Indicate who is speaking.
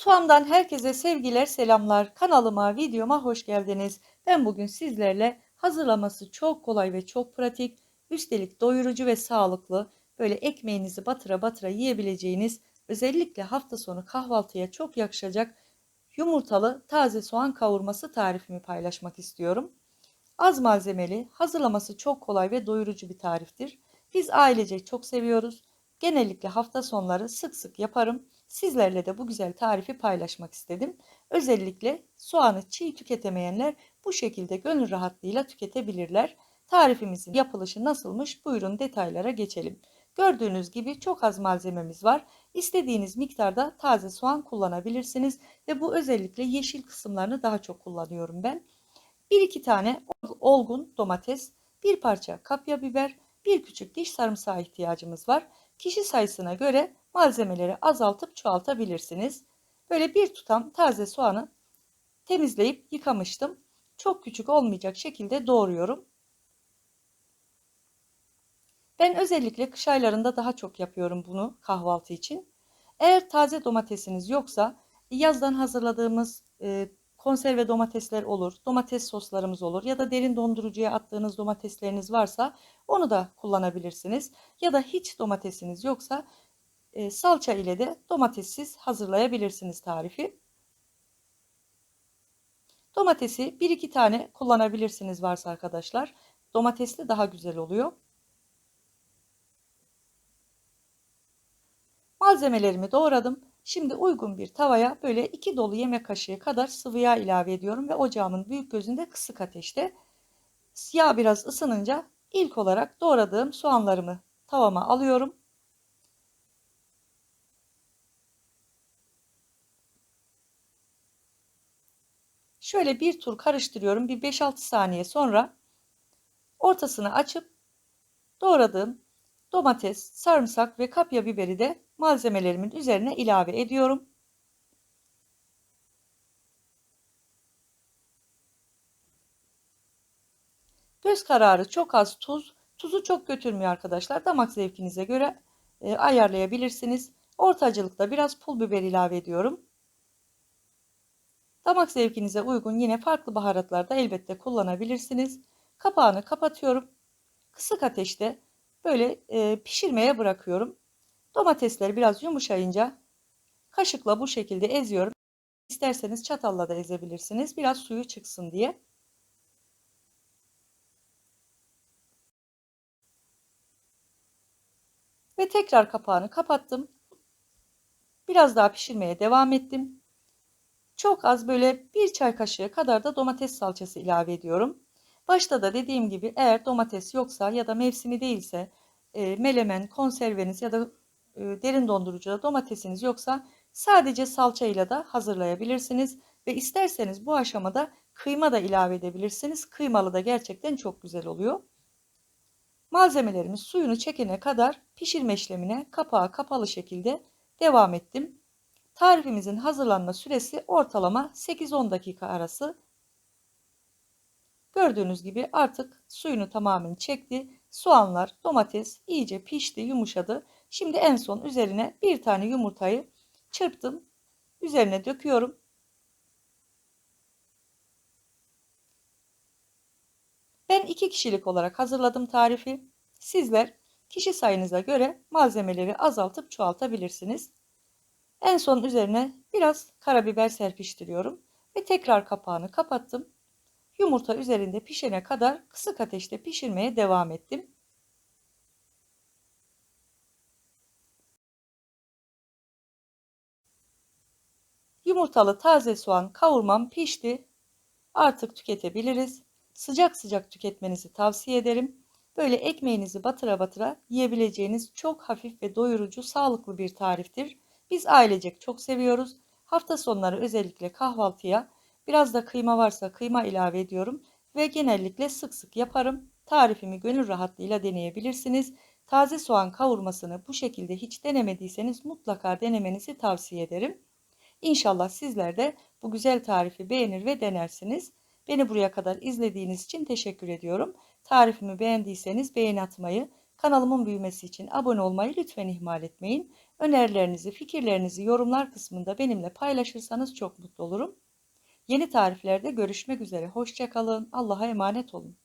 Speaker 1: Mutfağımdan herkese sevgiler, selamlar. Kanalıma, videoma hoş geldiniz. Ben bugün sizlerle hazırlaması çok kolay ve çok pratik, üstelik doyurucu ve sağlıklı, böyle ekmeğinizi batıra batıra yiyebileceğiniz, özellikle hafta sonu kahvaltıya çok yakışacak yumurtalı taze soğan kavurması tarifimi paylaşmak istiyorum. Az malzemeli, hazırlaması çok kolay ve doyurucu bir tariftir. Biz ailecek çok seviyoruz. Genellikle hafta sonları sık sık yaparım. Sizlerle de bu güzel tarifi paylaşmak istedim. Özellikle soğanı çiğ tüketemeyenler bu şekilde gönül rahatlığıyla tüketebilirler. Tarifimizin yapılışı nasılmış? Buyurun detaylara geçelim. Gördüğünüz gibi çok az malzememiz var. İstediğiniz miktarda taze soğan kullanabilirsiniz ve bu özellikle yeşil kısımlarını daha çok kullanıyorum ben. 1-2 tane olgun domates, bir parça kapya biber, bir küçük diş sarımsağı ihtiyacımız var. Kişi sayısına göre malzemeleri azaltıp çoğaltabilirsiniz. Böyle bir tutam taze soğanı temizleyip yıkamıştım. Çok küçük olmayacak şekilde doğruyorum. Ben özellikle kış aylarında daha çok yapıyorum bunu kahvaltı için. Eğer taze domatesiniz yoksa yazdan hazırladığımız e, konserve domatesler olur, domates soslarımız olur ya da derin dondurucuya attığınız domatesleriniz varsa onu da kullanabilirsiniz. Ya da hiç domatesiniz yoksa e, salça ile de domatessiz hazırlayabilirsiniz tarifi. Domatesi 1-2 tane kullanabilirsiniz varsa arkadaşlar. Domatesli daha güzel oluyor. Malzemelerimi doğradım. Şimdi uygun bir tavaya böyle 2 dolu yemek kaşığı kadar sıvı yağ ilave ediyorum ve ocağımın büyük gözünde kısık ateşte. Yağ biraz ısınınca ilk olarak doğradığım soğanlarımı tavama alıyorum. Şöyle bir tur karıştırıyorum. Bir 5-6 saniye sonra ortasını açıp doğradığım domates, sarımsak ve kapya biberi de malzemelerimin üzerine ilave ediyorum. Göz kararı çok az tuz. Tuzu çok götürmüyor arkadaşlar. Damak zevkinize göre e, ayarlayabilirsiniz. Ortacılıkta biraz pul biber ilave ediyorum. Damak zevkinize uygun yine farklı baharatlar da elbette kullanabilirsiniz. Kapağını kapatıyorum. Kısık ateşte böyle e, pişirmeye bırakıyorum. Domatesler biraz yumuşayınca kaşıkla bu şekilde eziyorum. İsterseniz çatalla da ezebilirsiniz. Biraz suyu çıksın diye. Ve tekrar kapağını kapattım. Biraz daha pişirmeye devam ettim. Çok az böyle bir çay kaşığı kadar da domates salçası ilave ediyorum. Başta da dediğim gibi eğer domates yoksa ya da mevsimi değilse e, melemen, konserveniz ya da e, derin dondurucuda domatesiniz yoksa sadece salça ile de hazırlayabilirsiniz. Ve isterseniz bu aşamada kıyma da ilave edebilirsiniz. Kıymalı da gerçekten çok güzel oluyor. Malzemelerimiz suyunu çekene kadar pişirme işlemine kapağı kapalı şekilde devam ettim. Tarifimizin hazırlanma süresi ortalama 8-10 dakika arası. Gördüğünüz gibi artık suyunu tamamen çekti. Soğanlar, domates iyice pişti, yumuşadı. Şimdi en son üzerine bir tane yumurtayı çırptım. Üzerine döküyorum. Ben iki kişilik olarak hazırladım tarifi. Sizler kişi sayınıza göre malzemeleri azaltıp çoğaltabilirsiniz. En son üzerine biraz karabiber serpiştiriyorum ve tekrar kapağını kapattım. Yumurta üzerinde pişene kadar kısık ateşte pişirmeye devam ettim. Yumurtalı taze soğan kavurmam pişti. Artık tüketebiliriz. Sıcak sıcak tüketmenizi tavsiye ederim. Böyle ekmeğinizi batıra batıra yiyebileceğiniz çok hafif ve doyurucu, sağlıklı bir tariftir. Biz ailecek çok seviyoruz. Hafta sonları özellikle kahvaltıya biraz da kıyma varsa kıyma ilave ediyorum ve genellikle sık sık yaparım. Tarifimi gönül rahatlığıyla deneyebilirsiniz. Taze soğan kavurmasını bu şekilde hiç denemediyseniz mutlaka denemenizi tavsiye ederim. İnşallah sizler de bu güzel tarifi beğenir ve denersiniz. Beni buraya kadar izlediğiniz için teşekkür ediyorum. Tarifimi beğendiyseniz beğeni atmayı, Kanalımın büyümesi için abone olmayı lütfen ihmal etmeyin. Önerilerinizi, fikirlerinizi yorumlar kısmında benimle paylaşırsanız çok mutlu olurum. Yeni tariflerde görüşmek üzere. Hoşçakalın. Allah'a emanet olun.